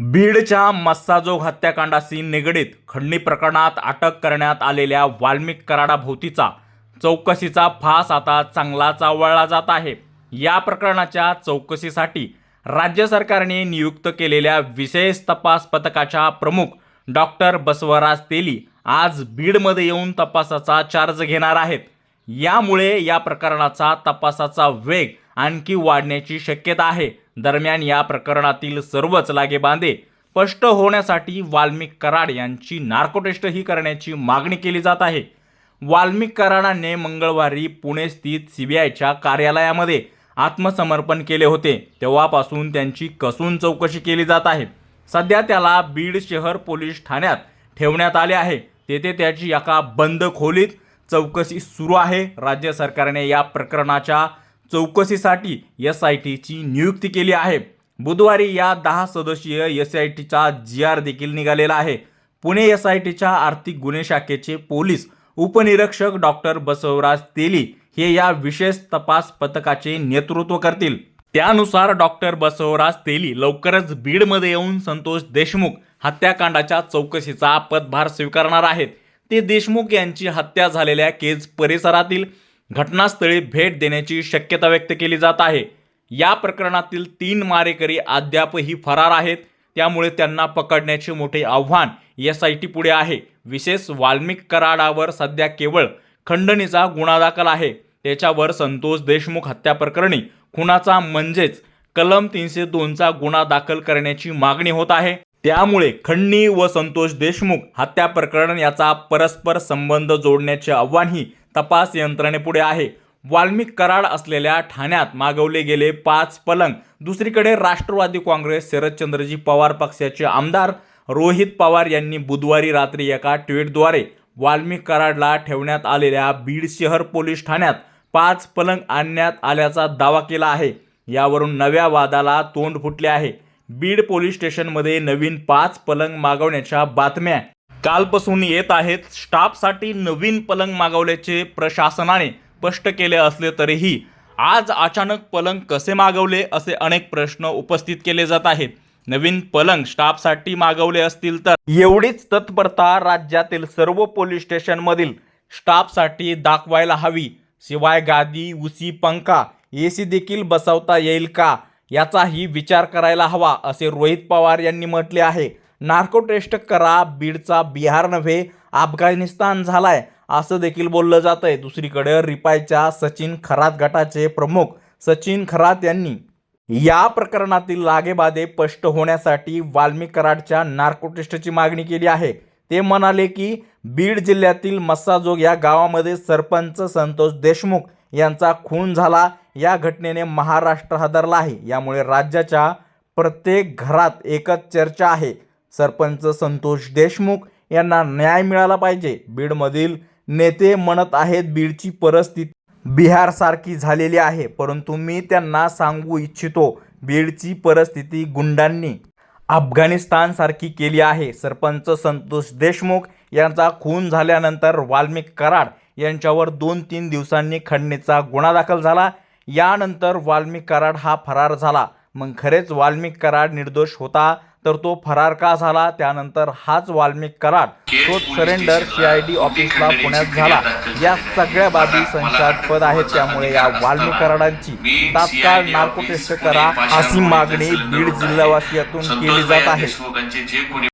बीडच्या मस्साजोग हत्याकांडाशी निगडीत खंडणी प्रकरणात अटक करण्यात आलेल्या वाल्मिक कराडाभोवतीचा चौकशीचा फास आता चांगलाच आवळला जात आहे. या प्रकरणाच्या चौकशीसाठी राज्य सरकारने नियुक्त केलेल्या विशेष तपास पथकाच्या प्रमुख डॉक्टर बसवराज तेली आज बीडमध्ये येऊन तपासाचा चार्ज घेणार आहेत. यामुळे या प्रकरणाचा तपासाचा वेग आणखी वाढण्याची शक्यता आहे. दरम्यान या प्रकरणातील सर्वच लागेबांधे स्पष्ट होण्यासाठी वाल्मिक कराड यांची नार्को टेस्टही करण्याची मागणी केली जात आहे. वाल्मिक कराडाने मंगळवारी पुणे स्थित सीबीआयच्या कार्यालयामध्ये आत्मसमर्पण केले होते. तेव्हापासून त्यांची कसून चौकशी केली जात आहे. सध्या त्याला बीड शहर पोलीस ठाण्यात ठेवण्यात आले आहे. तेथे त्याची एका बंद खोलीत चौकशी सुरू आहे. राज्य सरकारने या प्रकरणाच्या चौकशीसाठी एस आय टीची नियुक्ती केली आहे. बुधवारी या दहा सदस्यीय एस आय टीचा जी आर देखील निघालेला आहे. पुणे एस आय टीच्या आर्थिक गुन्हे शाखेचे पोलीस उपनिरीक्षक डॉक्टर बसवराज तेली हे या विशेष तपास पथकाचे नेतृत्व करतील. त्यानुसार डॉक्टर बसवराज तेली लवकरच बीडमध्ये येऊन संतोष देशमुख हत्याकांडाच्या चौकशीचा पदभार स्वीकारणार आहेत. ते देशमुख यांची हत्या झालेल्या केज परिसरातील घटनास्थळी भेट देण्याची शक्यता व्यक्त केली जात आहे. या प्रकरणातील तीन मारेकरी अद्यापही फरार आहेत. त्यामुळे त्यांना पकडण्याचे मोठे आव्हान एस आय टी पुढे आहे. विशेष वाल्मिक कराडावर सध्या केवळ खंडणीचा गुन्हा दाखल आहे. त्याच्यावर संतोष देशमुख हत्या प्रकरणी खुनाचा म्हणजेच कलम तीनशे दोनचा गुन्हा दाखल करण्याची मागणी होत आहे. त्यामुळे खंडणी व संतोष देशमुख हत्या प्रकरण याचा परस्पर संबंध जोडण्याचे आव्हानही तपास यंत्रणेपुढे आहे. वाल्मिक कराड असलेल्या ठाण्यात मागवले गेले पाच पलंग. दुसरीकडे राष्ट्रवादी काँग्रेस शरदचंद्रजी पवार पक्षाचे आमदार रोहित पवार यांनी बुधवारी रात्री एका ट्विटद्वारे वाल्मिक कराडला ठेवण्यात आलेल्या बीड शहर पोलीस ठाण्यात पाच पलंग आणण्यात आल्याचा दावा केला आहे. यावरून नव्या वादाला तोंड फुटले आहे. बीड पोलीस स्टेशनमध्ये नवीन पाच पलंग मागवण्याच्या बातम्या कालपासून येत आहेत. स्टाफसाठी नवीन पलंग मागवल्याचे प्रशासनाने स्पष्ट केले असले तरीही आज अचानक पलंग कसे मागवले असे अनेक प्रश्न उपस्थित केले जात आहेत. नवीन पलंग स्टाफसाठी मागवले असतील तर एवढीच तत्परता राज्यातील सर्व पोलीस स्टेशनमधील स्टाफसाठी दाखवायला हवी. शिवाय गादी उसी पंखा ए सी देखील बसवता येईल का? याचाही विचार करायला हवा असे रोहित पवार यांनी म्हटले आहे. नार्को टेस्ट करा बीडचा बिहार नव्हे अफगाणिस्तान झालाय असं देखील बोललं जात आहे दुसरीकडे रिपायच्या सचिन खरात गटाचे प्रमुख सचिन खरात यांनी या प्रकरणातील लागेबाधे स्पष्ट होण्यासाठी वाल्मिक कराडच्या नार्को टेस्टची मागणी केली आहे. ते म्हणाले की बीड जिल्ह्यातील मस्साजोग या गावामध्ये सरपंच संतोष देशमुख यांचा खून झाला. या घटनेने महाराष्ट्र हादरला आहे. यामुळे राज्याच्या प्रत्येक घरात एकच चर्चा आहे. सरपंच संतोष देशमुख यांना न्याय मिळाला पाहिजे. बीडमधील नेते म्हणत आहेत बीडची परिस्थिती बिहारसारखी झालेली आहे परंतु मी त्यांना सांगू इच्छितो बीडची परिस्थिती गुंडांनी अफगाणिस्तानसारखी केली आहे. सरपंच संतोष देशमुख यांचा खून झाल्यानंतर वाल्मिक कराड यांच्यावर दोन तीन दिवसांनी खंडणीचा गुन्हा दाखल झाला. यानंतर वाल्मिक कराड हा फरार झाला. मग खरेच वाल्मिक कराड निर्दोष होता. तर तो फरार का झाला? त्यानंतर हाच वाल्मिक कराड तो सरेंडर सीआयडी ऑफिसला पुण्यात झाला. या सगळ्या बाबी संशयास्पद आहेत. त्यामुळे या वाल्मिक कराडांची तात्काळ नार्को टेस्ट करा अशी मागणी बीड जिल्हावासियातून केली जात आहे.